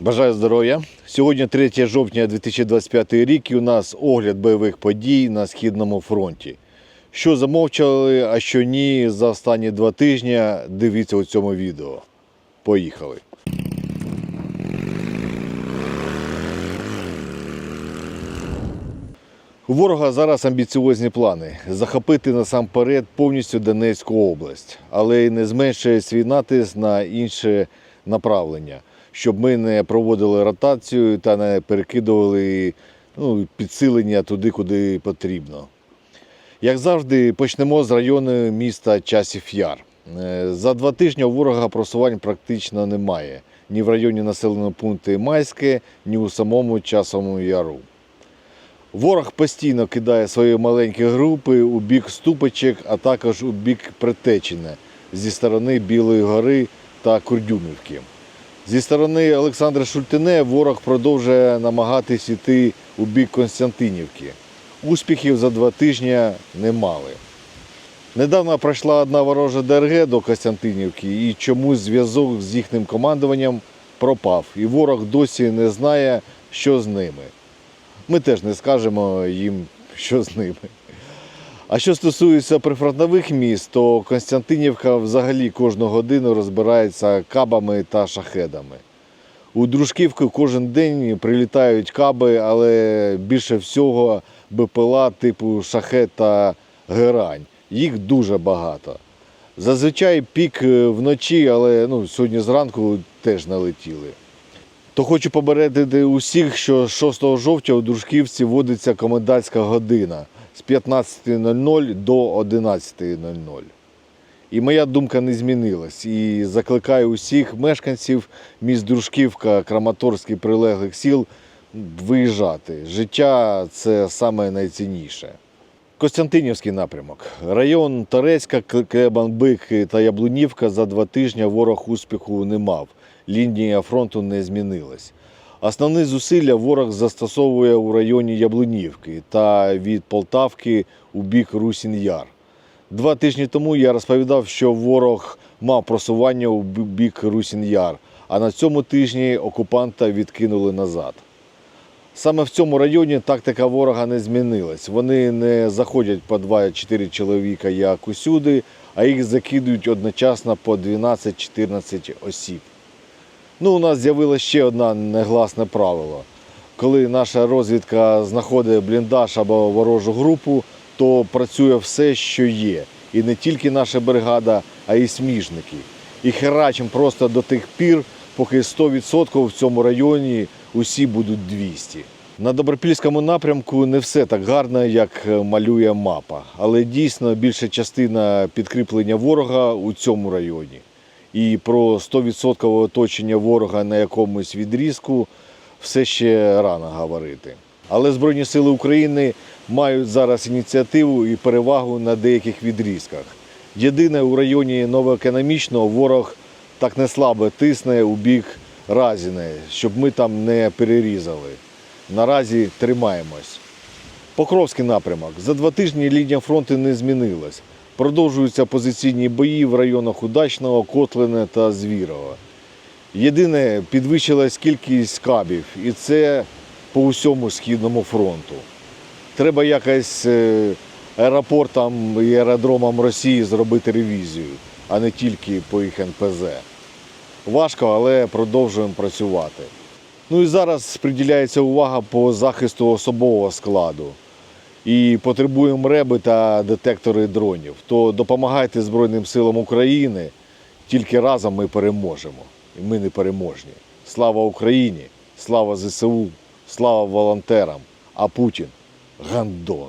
Бажаю здоров'я. Сьогодні 3 жовтня 2025 рік і у нас огляд бойових подій на Східному фронті. Що замовчали, а що ні, за останні два тижні дивіться у цьому відео. Поїхали. У ворога зараз амбіціозні плани захопити насамперед повністю Донецьку область, але й не зменшує свій натиск на інше направлення, щоб ми не проводили ротацію та не перекидували ну, підсилення туди, куди потрібно. Як завжди, почнемо з району міста Часів Яр. Е, За два тижні у ворога просувань практично немає ні в районі населеного пункту Майське, ні у самому Часовому Яру. Ворог постійно кидає свої маленькі групи у бік Ступичек, а також у бік Притечіне зі сторони Білої гори та Курдюмівки. Зі сторони Олександра Шультине ворог продовжує намагатись йти у бік Константинівки. Успіхів за два тижні не мали. Недавно пройшла одна ворожа ДРГ до Костянтинівки і чомусь зв'язок з їхнім командуванням пропав, і ворог досі не знає, що з ними. Ми теж не скажемо їм, що з ними. А що стосується прифронтових міст, то Константинівка взагалі кожну годину розбирається кабами та шахедами. У Дружківку кожен день прилітають каби, але більше всього БПЛА типу шахет та герань. Їх дуже багато. Зазвичай пік е, вночі, але ну, сьогодні зранку теж налетіли. То хочу попередити усіх, що 6 жовтня у Дружківці вводиться комендантська година з 15.00 до 11.00. І моя думка не змінилась. І закликаю усіх мешканців міст Дружківка, Краматорськ і прилеглих сіл виїжджати. Життя це саме найцінніше. Костянтинівський напрямок. Район Торецька, Клебанбик та Яблунівка за два тижні ворог успіху не мав. Лінія фронту не змінилась. Основні зусилля ворог застосовує у районі Яблунівки та від Полтавки у бік Русін-Яр. Два тижні тому я розповідав, що ворог мав просування у бік Русін-Яр, а на цьому тижні окупанта відкинули назад. Саме в цьому районі тактика ворога не змінилась. Вони не заходять по 2-4 чоловіка, як усюди, а їх закидують одночасно по 12-14 осіб. Ну, у нас з'явилося ще одне негласне правило. Коли наша розвідка знаходить бліндаж або ворожу групу, то працює все, що є. І не тільки наша бригада, а й сміжники. І херачим просто до тих пір, поки 100% в цьому районі усі будуть 200. На Добропільському напрямку не все так гарно, як малює мапа, але дійсно більша частина підкріплення ворога у цьому районі. І про 100% оточення ворога на якомусь відрізку все ще рано говорити. Але Збройні Сили України мають зараз ініціативу і перевагу на деяких відрізках. Єдине у районі новоекономічного ворог так не слабо тисне у бік Разіне, щоб ми там не перерізали. Наразі тримаємось. Покровський напрямок. За два тижні лінія фронту не змінилась. Продовжуються позиційні бої в районах Удачного, Котлине та Звірова. Єдине, підвищилась кількість кабів, і це по усьому Східному фронту. Треба якось е, аеропортам і аеродромам Росії зробити ревізію, а не тільки по їх НПЗ. Важко, але продовжуємо працювати. Ну і зараз приділяється увага по захисту особового складу. І потребуємо реби та детектори дронів. То допомагайте Збройним силам України. Тільки разом ми переможемо. І ми не переможні. Слава Україні! Слава ЗСУ! Слава волонтерам! А Путін гандон!